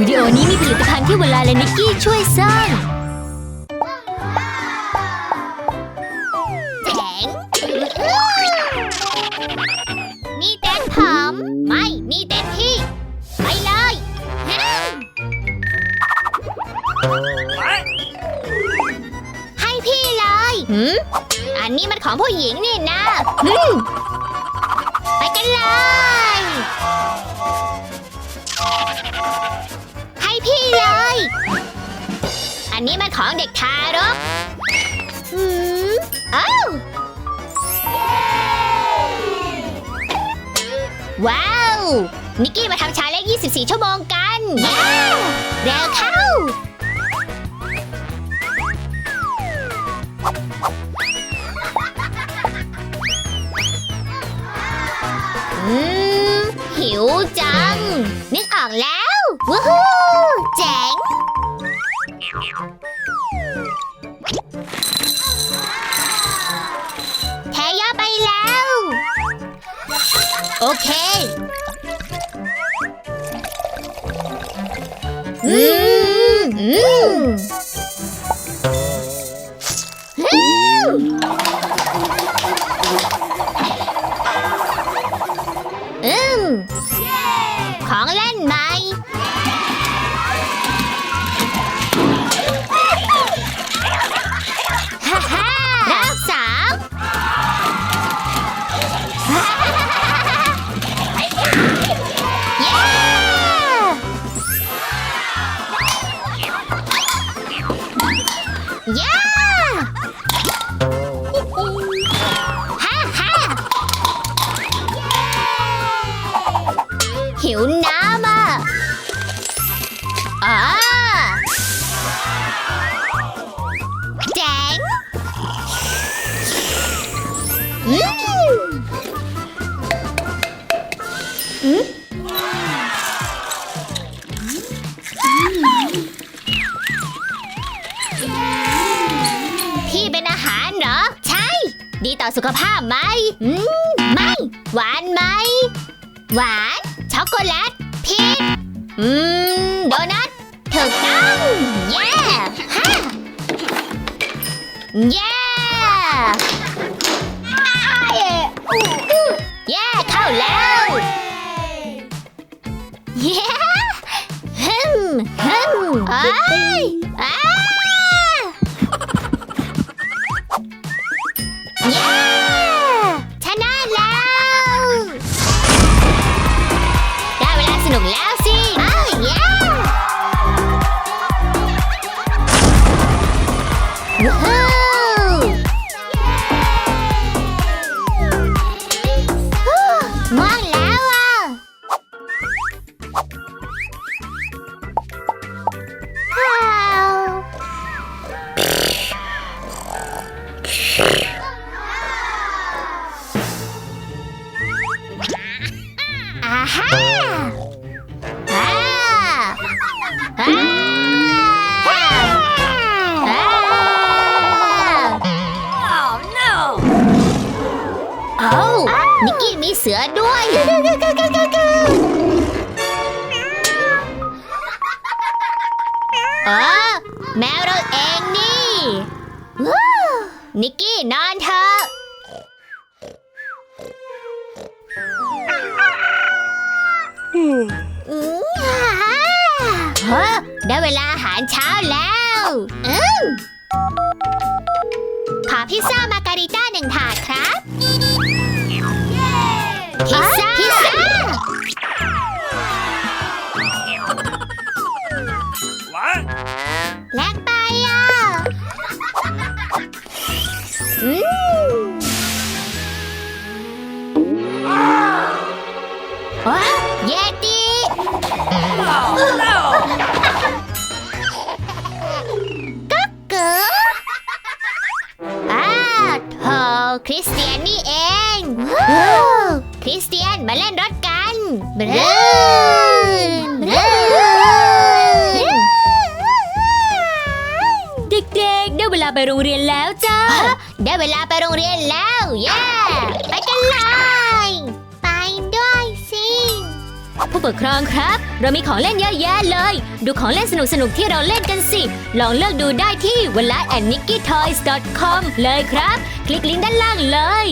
วิดีโอนี้มีผลิตภัณฑ์ที่เวลาและนิกกี้ช่วยสร้างเจ๋งนี่เต้นผม ไม่ นี่เต้นพี่ ไปเลยให้พี่เลย หืมอันนี้มันของผู้หญิงนี่นะ อืมไปกันเลย พี่เลย อันนี้มันของเด็กทารกอืมอ้าว้าว นิกกี้มาทำชาเลนจ์24 ชั่วโมงกันเย้เร็วเข้า อืม หิวจัง นึกออกแล้ว วู้ฮู้เจ๋ง แทย่อไปแล้ว โอเคอืมอืมอืมของเล่นใหม่ หิวน้ำอะอาเจ๋งอืมอืมพี่เป็นอาหารเหรอ ใช่ ดีต่อสุขภาพไหม อืม ไม่ หวานไหม หวาน ช็อกโกแลตผิดอืม โดนัทถูกต้องเย้ฮ่าเย้เย้เข้าแล้วเย้ฮึมฮึมอ้ยอ้าเวู้ฮู้ม่วงแสือด้วย เออแมวเราเองนี่ว้าวนิกกี้นอนเถอะอืมเฮ้อได้เวลาอาหารเช้าแล้วอืมขอพิซซ่ามาการิต้าหนึ่งถาดครับ พิซซ่าพิซซ่า What? แลกไปอะอืมว้าเยติก็เก๋ออ่าโถคริสเตียนนี่เองว้าวค ริสเตียนมาเล่นรถกันบรูนบรูนเด็กๆ ได้เวลาไปโรงเรียนแล้วจ้าฮะได้เวลาไปโรงเรียนแล้วเย้ไปกันเลยไปด้วยสิผู้ปกครองครับ เรามีของเล่นเยอะแยะเลย ดูของเล่นสนุกๆที่เราเล่นกันสิ ลองเลือกดูได้ที่ w a l a and n i c k y t o y s c o m เลยครับ คลิกลิงก์ด้านล่างเลย